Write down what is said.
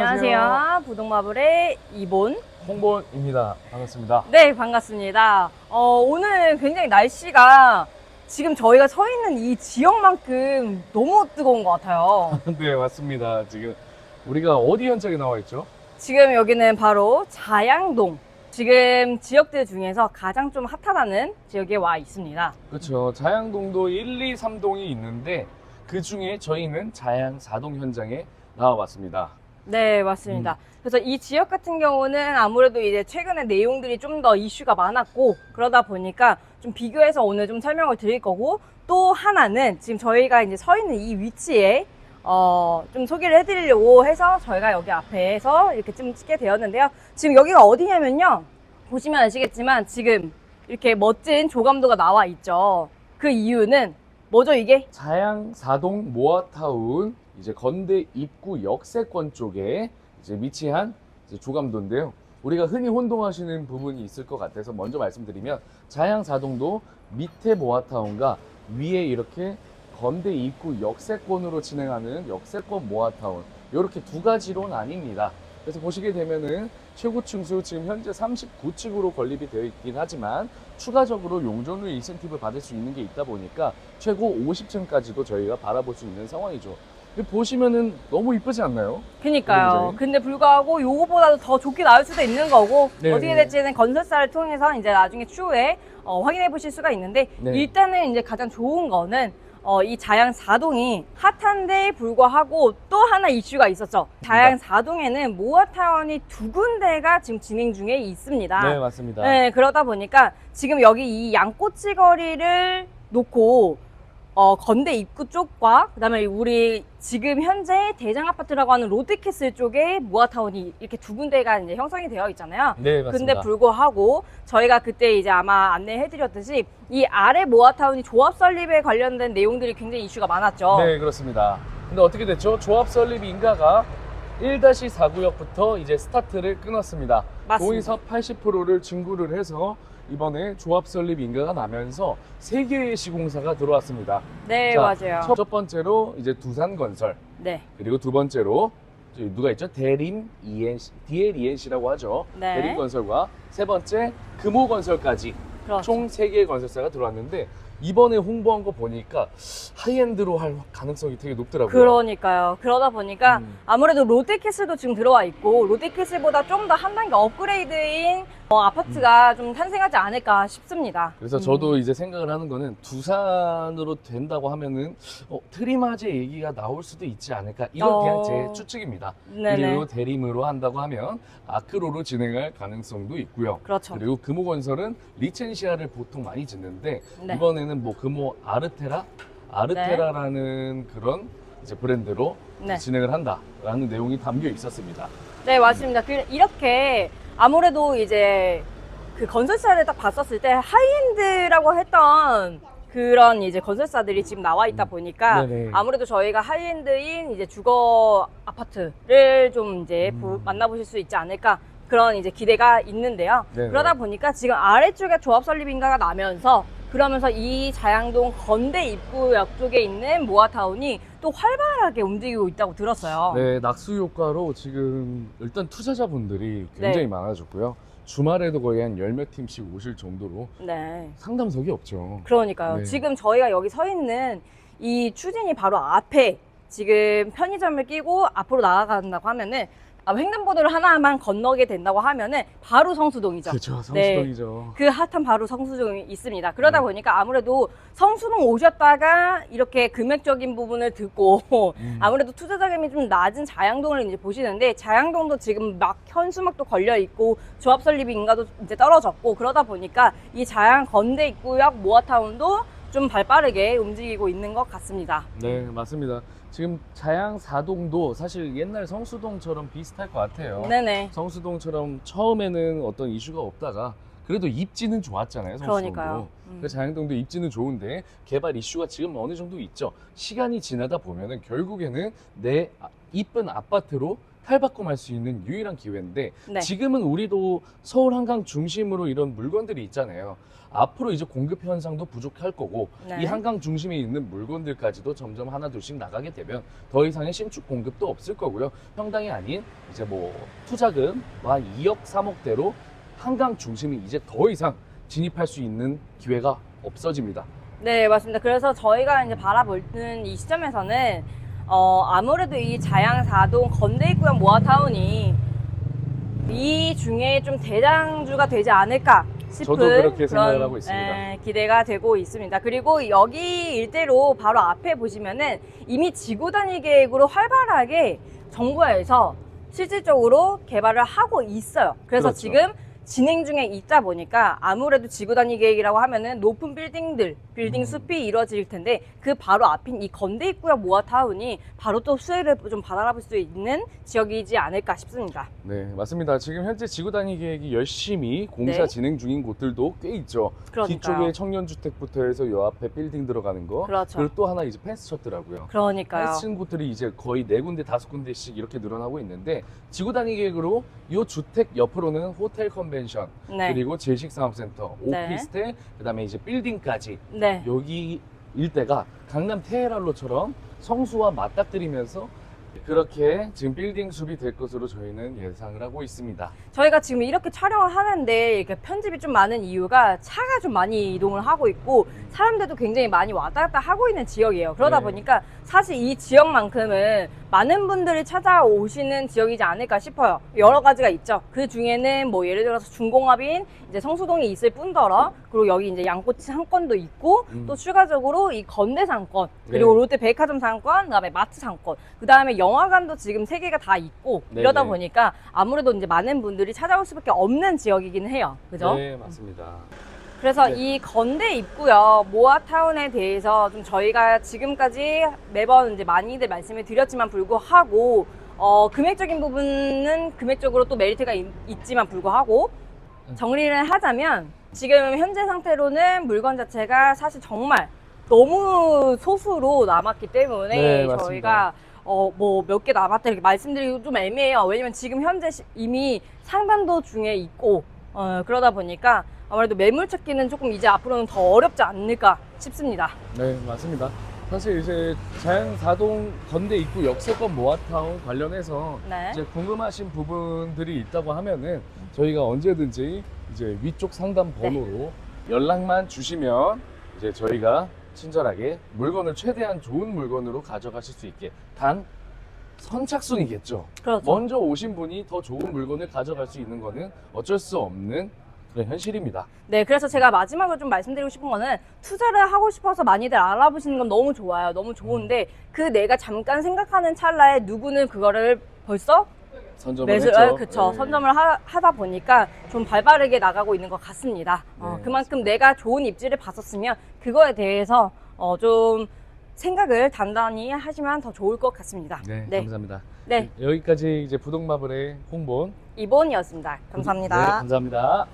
안녕하세요. 부동마블의 이본. 홍본입니다. 반갑습니다. 네, 반갑습니다. 어, 오늘 굉장히 날씨가 지금 저희가 서 있는 이 지역만큼 너무 뜨거운 것 같아요. 네, 맞습니다. 지금 우리가 어디 현장에 나와 있죠? 지금 여기는 바로 자양동. 지금 지역들 중에서 가장 좀 핫하다는 지역에 와 있습니다. 그렇죠. 자양동도 1, 2, 3동이 있는데 그 중에 저희는 자양 4동 현장에 나와 봤습니다. 네, 맞습니다. 그래서 이 지역 같은 경우는 아무래도 이제 최근에 내용들이 좀 더 이슈가 많았고 그러다 보니까 좀 비교해서 오늘 좀 설명을 드릴 거고 또 하나는 지금 저희가 이제 서 있는 이 위치에 어, 좀 소개를 해드리려고 해서 저희가 여기 앞에서 이렇게 좀 찍게 되었는데요. 지금 여기가 어디냐면요. 보시면 아시겠지만 지금 이렇게 멋진 조감도가 나와 있죠. 그 이유는 뭐죠, 이게? 자양 4동 모아타운 이제 건대 입구 역세권 쪽에 이제 위치한 이제 조감도인데요. 우리가 흔히 혼동하시는 부분이 있을 것 같아서 먼저 말씀드리면 자양 4동도 밑에 모아타운과 위에 이렇게 건대 입구 역세권으로 진행하는 역세권 모아타운 이렇게 두 가지로 나뉩니다. 그래서 보시게 되면은 최고 층수 지금 현재 39층으로 건립이 되어 있긴 하지만 추가적으로 용적률 인센티브 받을 수 있는 게 있다 보니까 최고 50층까지도 저희가 바라볼 수 있는 상황이죠. 보시면은 너무 이쁘지 않나요? 그니까요. 굉장히. 근데 불구하고 요거보다도 더 좋게 나올 수도 있는 거고 네, 어떻게 네. 될지는 건설사를 통해서 이제 나중에 추후에 어, 확인해 보실 수가 있는데 네. 일단은 이제 가장 좋은 거는 어, 이 자양 4동이 핫한데 불구하고 또 하나 이슈가 있었죠. 자양 4동에는 모아타운이 두 군데가 지금 진행 중에 있습니다. 네, 맞습니다. 네, 그러다 보니까 지금 여기 이 양꼬치 거리를 놓고 어, 건대 입구 쪽과 그다음에 우리 지금 현재 대장 아파트라고 하는 롯데캐슬 쪽에 모아타운이 이렇게 두 군데가 이제 형성이 되어 있잖아요. 네, 맞습니다. 근데 불구하고 저희가 그때 이제 아마 안내해드렸듯이 이 아래 모아타운이 조합 설립에 관련된 내용들이 굉장히 이슈가 많았죠. 네, 그렇습니다. 근데 어떻게 됐죠? 조합 설립 인가가 1-4구역부터 이제 스타트를 끊었습니다. 맞습니다. 동의서 80%를 증구를 해서 이번에 조합 설립 인가가 나면서 세 개의 시공사가 들어왔습니다. 네, 자, 맞아요. 첫 번째로 이제 두산건설, 네, 그리고 두 번째로 누가 있죠? 대림 ENC, DLENC라고 하죠. 네. 대림건설과 세 번째 금호건설까지 그렇죠. 총세 개의 건설사가 들어왔는데 이번에 홍보한 거 보니까 하이엔드로 할 가능성이 되게 높더라고요. 그러니까요. 그러다 보니까 음. 아무래도 롯데캐슬도 지금 들어와 있고 롯데캐슬보다 좀 더 한 단계 업그레이드인 어, 아파트가 좀 탄생하지 않을까 싶습니다. 그래서 음. 저도 이제 생각을 하는 거는 두산으로 된다고 하면은 어, 트리마제 얘기가 나올 수도 있지 않을까 이런 어. 그냥 제 추측입니다. 네네. 그리고 대림으로 한다고 하면 아크로로 진행할 가능성도 있고요. 그렇죠. 그리고 금호건설은 리첸시아를 보통 많이 짓는데 네. 이번에는 뭐 금호 아르테라 아르테라라는 그런 이제 브랜드로 네. 진행을 한다라는 내용이 담겨 있었습니다. 네, 맞습니다. 그- 이렇게 아무래도 이제 그 건설사를 딱 봤었을 때 하이엔드라고 했던 그런 이제 건설사들이 지금 나와 있다 보니까 음. 네네. 아무래도 저희가 하이엔드인 이제 주거 아파트를 좀 이제 보- 음. 만나보실 수 있지 않을까 그런 이제 기대가 있는데요. 네네. 그러다 보니까 지금 아래쪽에 조합 설립 인가가 나면서 그러면서 이 자양동 건대 입구역 쪽에 있는 모아타운이 또 활발하게 움직이고 있다고 들었어요. 네, 낙수 효과로 지금 일단 투자자분들이 굉장히 네. 많아졌고요. 주말에도 거의 한 열 몇 팀씩 오실 정도로 네. 상담석이 없죠. 그러니까요. 네. 지금 저희가 여기 서 있는 이 추진이 바로 앞에 지금 편의점을 끼고 앞으로 나아간다고 하면은 아, 횡단보도를 하나만 건너게 된다고 하면은 바로 성수동이죠. 그렇죠. 네. 성수동이죠. 그 핫한 바로 성수동이 있습니다. 그러다 네. 보니까 아무래도 성수동 오셨다가 이렇게 금액적인 부분을 듣고 음. 아무래도 투자 자금이 좀 낮은 자양동을 이제 보시는데 자양동도 지금 막 현수막도 걸려 있고 조합 설립 인가도 이제 떨어졌고 그러다 보니까 이 자양 건대 입구역 모아타운도 좀 발빠르게 움직이고 있는 것 같습니다. 네, 맞습니다. 지금 자양 사동도 사실 옛날 성수동처럼 비슷할 것 같아요. 네네. 성수동처럼 처음에는 어떤 이슈가 없다가 그래도 입지는 좋았잖아요. 성수동도. 그러니까요. 음. 그 자양동도 입지는 좋은데 개발 이슈가 지금 어느 정도 있죠. 시간이 지나다 보면은 결국에는 내 아- 이쁜 아파트로 탈바꿈할 수 있는 유일한 기회인데 네. 지금은 우리도 서울 한강 중심으로 이런 물건들이 있잖아요. 앞으로 이제 공급 현상도 부족할 거고 네. 이 한강 중심에 있는 물건들까지도 점점 하나 둘씩 나가게 되면 더 이상의 신축 공급도 없을 거고요. 평당이 아닌 이제 뭐 투자금과 2억 3억대로 한강 중심이 이제 더 이상 진입할 수 있는 기회가 없어집니다. 네, 맞습니다. 그래서 저희가 이제 바라보는 이 시점에서는 어, 아무래도 이 자양사동 건대입구역 모아타운이 이 중에 좀 대장주가 되지 않을까 싶은 저도 그렇게 생각을 하고 있습니다. 에, 기대가 되고 있습니다. 그리고 여기 일대로 바로 앞에 보시면은 이미 지구 단위 계획으로 활발하게 정부에서 실질적으로 개발을 하고 있어요. 그래서 그렇죠. 지금 진행 중에 있다 보니까 아무래도 지구 단위 계획이라고 하면은 높은 빌딩들, 빌딩 음. 숲이 이루어질 텐데 그 바로 앞인 이 건대 입구역 모아타운이 바로 또 수혜를 좀 받아볼 수 있는 지역이지 않을까 싶습니다. 네, 맞습니다. 지금 현재 지구 단위 계획이 열심히 공사 네. 진행 중인 곳들도 꽤 있죠. 그러니까요. 뒤쪽에 청년주택부터 해서 요 앞에 빌딩 들어가는 거. 그렇죠. 그리고 또 하나 이제 펜스 쳤더라고요. 그러니까요. 펜스 곳들이 이제 거의 네 군데, 다섯 군데씩 이렇게 늘어나고 있는데 지구 단위 계획으로 요 주택 옆으로는 호텔 컨벤 션 네. 그리고 제식상업센터, 네. 오피스텔, 그다음에 이제 빌딩까지 네. 여기 일대가 강남 테헤랄로처럼 성수와 맞닥뜨리면서 그렇게 지금 빌딩 숲이 될 것으로 저희는 예상을 하고 있습니다. 저희가 지금 이렇게 촬영을 하는데 이렇게 편집이 좀 많은 이유가 차가 좀 많이 이동을 하고 있고 사람들도 굉장히 많이 왔다 갔다 하고 있는 지역이에요. 그러다 네. 보니까 사실 이 지역만큼은 많은 분들이 찾아오시는 지역이지 않을까 싶어요. 여러 가지가 있죠. 그 중에는 뭐 예를 들어서 중공업인 이제 성수동이 있을 뿐더러 그리고 여기 이제 양꼬치 상권도 있고 음. 또 추가적으로 이 건대 상권 그리고 네. 롯데 백화점 상권 그다음에 마트 상권 그다음에 영화관도 지금 세 개가 다 있고 네네. 이러다 보니까 아무래도 이제 많은 분들이 찾아올 수밖에 없는 지역이긴 해요. 그죠? 네, 맞습니다. 그래서 네. 이 건대 입구역 모아타운에 대해서 좀 저희가 지금까지 매번 이제 많이들 말씀을 드렸지만 불구하고 어, 금액적인 부분은 금액적으로 또 메리트가 있, 있지만 불구하고 음. 정리를 하자면 지금 현재 상태로는 물건 자체가 사실 정말 너무 소수로 남았기 때문에 네. 저희가 어, 뭐 몇 개 남았다 이렇게 말씀드리기 좀 애매해요. 왜냐면 지금 현재 시- 이미 상반도 중에 있고 어, 그러다 보니까 아무래도 매물 찾기는 조금 이제 앞으로는 더 어렵지 않을까 싶습니다. 네, 맞습니다. 사실 이제 자연사동 건대 입구 역세권 모아타운 관련해서 네. 이제 궁금하신 부분들이 있다고 하면은 저희가 언제든지 이제 위쪽 상담 번호로 연락만 주시면 이제 저희가 친절하게 물건을 최대한 좋은 물건으로 가져가실 수 있게 단 선착순이겠죠. 그렇죠. 먼저 오신 분이 더 좋은 물건을 가져갈 수 있는 거는 어쩔 수 없는 그런 현실입니다. 네, 그래서 제가 마지막으로 좀 말씀드리고 싶은 거는 투자를 하고 싶어서 많이들 알아보시는 건 너무 좋아요. 너무 좋은데 그 내가 잠깐 생각하는 찰나에 누구는 그거를 벌써 선점을 매수, 했죠. 아, 그쵸. 네. 선점을 하, 다 보니까 좀 발빠르게 나가고 있는 것 같습니다. 어, 네, 그만큼 내가 좋은 입지를 봤었으면 그거에 대해서 어, 좀 생각을 단단히 하시면 더 좋을 것 같습니다. 네, 네. 감사합니다. 네, 여기까지 이제 부동마블의 홍본 이본이었습니다. 감사합니다. 네, 감사합니다.